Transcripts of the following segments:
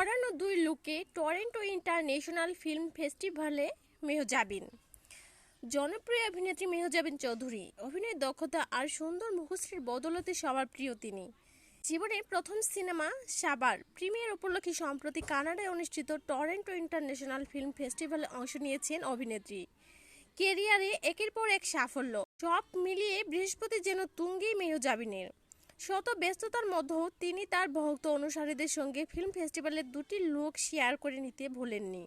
ছড়ানো দুই লুকে টরেন্টো ইন্টারন্যাশনাল ফিল্ম ফেস্টিভ্যালে মেহজাবিন। জনপ্রিয় অভিনেত্রী মেহজাবিন চৌধুরী। অভিনয় দক্ষতা আর সুন্দর মুখশ্রীর বদলতে সবার প্রিয় তিনি। জীবনের প্রথম সিনেমা সাবার প্রিমিয়ার উপলক্ষে সম্প্রতি কানাডায় অনুষ্ঠিত টরেন্টো ইন্টারন্যাশনাল ফিল্ম ফেস্টিভ্যালে অংশ নিয়েছেন অভিনেত্রী। কেরিয়ারে একের পর এক সাফল্য। সব মিলিয়ে বৃহস্পতি যেন তুঙ্গেই মেহজাবিনের। শত ব্যস্ততার মধ্যেও তিনি তার ভক্ত অনুসারীদের সঙ্গে ফিল্ম ফেস্টিভ্যালের দুটি লুক শেয়ার করে নিতে ভোলেননি।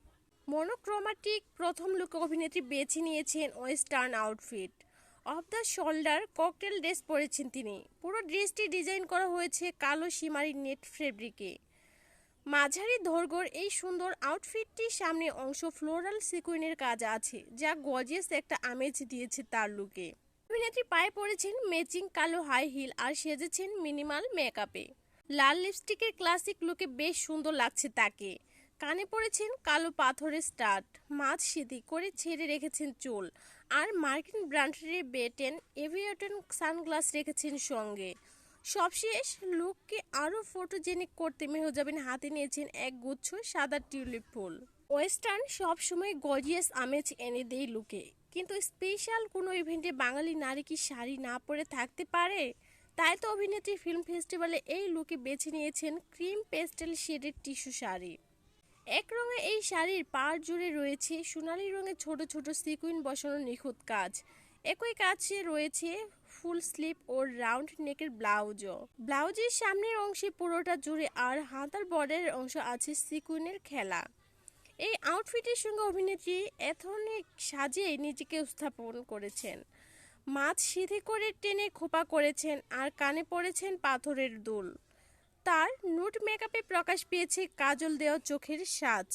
মনোক্রোমাটিক প্রথম লুকে অভিনেত্রী বেছে নিয়েছেন western outfit. Off the shoulder cocktail dress পরেছেন তিনি। পুরো ড্রেসটি ডিজাইন করা হয়েছে কালো সীমারি নেট ফেব্রিকে। মাঝারি ধৈর্ঘ্যর এই সুন্দর আউটফিটটির সামনে অংশ ফ্লোরাল সিকুইনের কাজ আছে, যা গজিয়াস একটা আমেজ দিয়েছে তার লুকে। অভিনেত্রী পায়ে পড়েছেন ম্যাচিং কালো হাই হিল আর সেজেছেন মিনিমাল মেকআপে। লাল লিপস্টিকের ক্লাসিক লুকে বেশ সুন্দর লাগছে তাকে। কানে পরেছেন কালো পাথরের স্টার্ট, মাছ সিদ্ধি করে ছেড়ে রেখেছেন চুল আর মার্কিন ব্র্যান্ডের বেটেন এভিয়েটন সানগ্লাস রেখেছেন সঙ্গে। সবশেষ লুককে আরও ফটোজেনিক করতে মেহজাবিন হাতে নিয়েছেন এক গুচ্ছ সাদা টিউলিপ ফুল। ওয়েস্টার্ন সবসময় গর্জিয়াস আমেজ এনে দেয় লুকে। কিন্তু স্পেশাল কোনো ইভেন্টে বাঙালি নারী কি শাড়ি না পরে থাকতে পারে? তাই তো অভিনেত্রী ফিল্ম ফেস্টিভ্যালে এই লুকে বেছে নিয়েছেন ক্রিম পেস্টেল শেডের টিস্যু শাড়ি। এক রঙে এই শাড়ির পাড় জুড়ে রয়েছে সোনালি রঙের ছোট ছোট সিকুইন বসানো নিখুঁত কাজ। একই কাছে রয়েছে ফুল স্লিপ ও রাউন্ড নেকের ব্লাউজও। ব্লাউজের সামনের অংশে পুরোটা জুড়ে আর হাতার বর্ডারের অংশ আছে সিকুইনের খেলা। এই আউটফিটের সঙ্গে অভিনেত্রী এথনিক সাজে নিজেকে উপস্থাপন করেছেন। মাছ সিঁধে করে টেনে খোপা করেছেন আর কানে পড়েছেন পাথরের দুল। তার নুট মেকআপে প্রকাশ পেয়েছে কাজল দেওয়া চোখের সাজ।